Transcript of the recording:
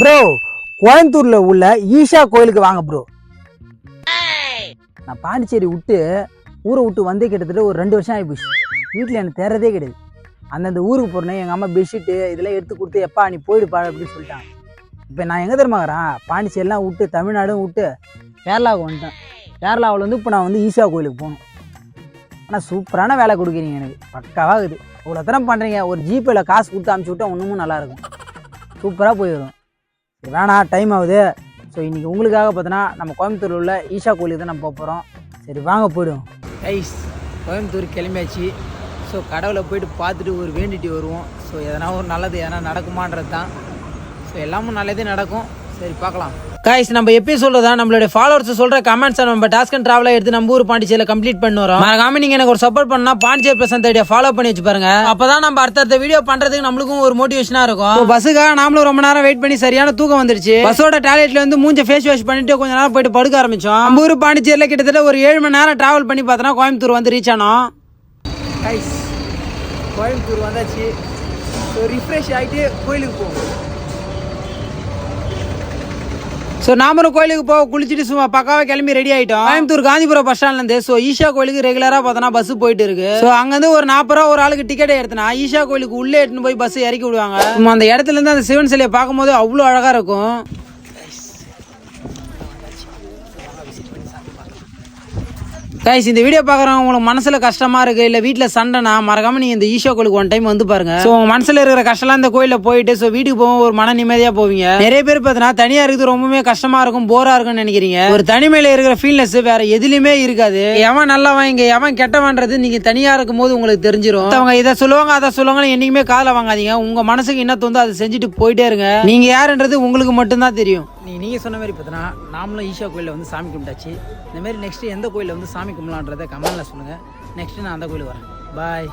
Bro கோயம்புத்தூர்ல உள்ள ஈஷா கோயிலுக்கு வாங்க ப்ரோ நான் பாண்டிச்சேரி விட்டு ஊரை விட்டு வந்து கிட்டத்தட்ட ஒரு ரெண்டு வருஷம் ஆகிப்போச்சு வீட்டில் எனக்கு தேர்றதே கிடையாது. அந்தந்த ஊருக்கு போகிறேன் எங்கள் அம்மா பெட்ஷீட்டு இதெல்லாம் எடுத்து கொடுத்து எப்பா நீ போயிடுப்பா அப்படின்னு சொல்லிட்டாங்க இப்போ நான் எங்கே தெரியுமாங்கிறேன் பாண்டிச்சேரிலாம் விட்டு தமிழ்நாடும் விட்டு கேரளாவுக்கு வந்துட்டேன். கேரளாவில் வந்து இப்போ நான் வந்து ஈஷா கோயிலுக்கு போகணும். ஆனால் சூப்பரான வேலை கொடுக்குறீங்க எனக்கு. பக்காவாகுது இவ்வளோ தரம் பண்ணுறீங்க ஒரு ஜிபேல காசு கொடுத்து அமுச்சு விட்டா ஒன்றுமும் நல்லாயிருக்கும். சூப்பராக போயிடும் வேணா வேணாம் டைம் ஆகுது. ஸோ இன்றைக்கி உங்களுக்காக பார்த்தோன்னா நம்ம கோயம்புத்தூரில் உள்ள ஈஷா கோயிலுக்கு தான் நம்ம போக போகிறோம் சரி வாங்க போய்டும் ஐஸ் கோயம்புத்தூர் கிளம்பியாச்சு. ஸோ கடவுளை போயிட்டு பார்த்துட்டு ஒரு வேண்டிட்டு வருவோம். ஸோ எதனா ஒரு நல்லது எதனா நடக்குமான்றது தான் ஸோ எல்லாமும் நல்லதே நடக்கும். சரி பார்க்கலாம். காய்ஸ் நம்ம எப்பயும் சொல்றதா நம்மளுடைய ஃபாலோவர்ஸ் சொல்ற கமெண்ட்ஸ் நம்ம டாஸ்க் அண்ட் டிராவலா எடுத்து நம்ம ஊர் பாண்டிச்சேரியில கம்ப்ளீட் பண்ணி வரோம். மறக்காம நீங்க எனக்கு ஒரு சப்போர்ட் பண்ணா பாண்டிச்சேரி பிரசன் தேடிய ஃபாலோ பண்ணி வச்சு பாருங்க. அப்பதான் நம்ம அடுத்தடுத்த வீடியோ பண்றதுக்கு நம்மளுக்கும் ஒரு மோட்டிவேஷனா இருக்கும். பஸ்ஸுக்காக நாமளும் ரொம்ப நேரம் வெயிட் பண்ணி சரியான தூக்கம் வந்துருச்சு. பஸ்ஸோட டாய்லெட்ல வந்து மூஞ்ச ஃபேஸ் வாஷ் பண்ணிட்டு கொஞ்ச நேரம் போயிட்டு படுக்க ஆரம்பிச்சோம். நம்ம ஊர் பாண்டிச்சேரியில கிட்டத்தட்ட ஒரு ஏழு மணி நேரம் டிராவல் பண்ணி பார்த்தோன்னா கோயம்புத்தூர் வந்து ரீச் ஆனோம். கைஸ் கோயம்புத்தூர் வந்தாச்சு. ரிஃப்ரெஷ் ஆகிட்டு கோயிலுக்கு போவோம். ஸோ நாமளும் கோயிலுக்கு போக குளிச்சுட்டு சும்மா பக்காவாக கிளம்பி ரெடி ஆகிட்டோம் கோயம்புத்தூர் காந்திபுரம் பஸ் ஸ்டாண்ட்லேருந்து ஸோ ஈஷா கோயிலுக்கு ரெகுலராக பார்த்தோன்னா பஸ் போயிட்டு இருக்கு. ஸோ அங்கேருந்து ஒரு நாற்பது ரூபா ஒரு ஆளுக்கு டிக்கெட் எடுத்தனா ஈஷா கோயிலுக்கு உள்ளே எடுத்துன்னு போய் பஸ் இறக்கி விடுவாங்க. சும்மா அந்த இடத்துல இருந்து அந்த சிவன் சிலையை பார்க்கும்போது அவ்வளோ அழகாக இருக்கும். கைஸ் இந்த வீடியோ பார்க்குறவங்க உங்களுக்கு மனசுல கஷ்டமா இருக்கு இல்ல வீட்டில் சண்டைனா மறக்காம நீங்க இந்த ஈஷோ கோயிலுக்கு ஒன் டைம் வந்து பாருங்க. ஸோ உங்க மனசுல இருக்கிற கஷ்டம்லாம் இந்த கோயில போயிட்டு ஸோ வீட்டுக்கு போகும் ஒரு மன நிம்மதியா போவீங்க. நிறைய பேர் பார்த்தீங்கன்னா தனியா இருக்குது ரொம்பவே கஷ்டமா இருக்கும் போரா இருக்கும்னு நினைக்கிறீங்க. ஒரு தனிமையில இருக்கிற ஃபீல்னஸ் வேற எதுலயுமே இருக்காது. எவன் நல்லவன் இங்கே எவன் கெட்டவன்றது நீங்க தனியா இருக்கும் போது உங்களுக்கு தெரிஞ்சிரும். அவங்க இதை சொல்லுவாங்க அதை சொல்லுவாங்க என்னைக்குமே காதில் வாங்காதீங்க. உங்க மனசுக்கு என்ன தோந்தோ அதை செஞ்சுட்டு போயிட்டே இருங்க. நீங்க யாருன்றது உங்களுக்கு மட்டும்தான் தெரியும். நீ நீங்கள் சொன்ன மாதிரி பார்த்தீங்கன்னா நாமளும் ஈஷா கோயிலில் வந்து சாமி கும்பிட்டாச்சு. இந்த மாதிரி எந்த கோயிலில் வந்து சாமி கும்பலான்றதை கமெண்ட்ல சொல்லுங்கள் நெக்ஸ்ட்டு நான் அந்த கோயிலுக்கு வரேன். பாய்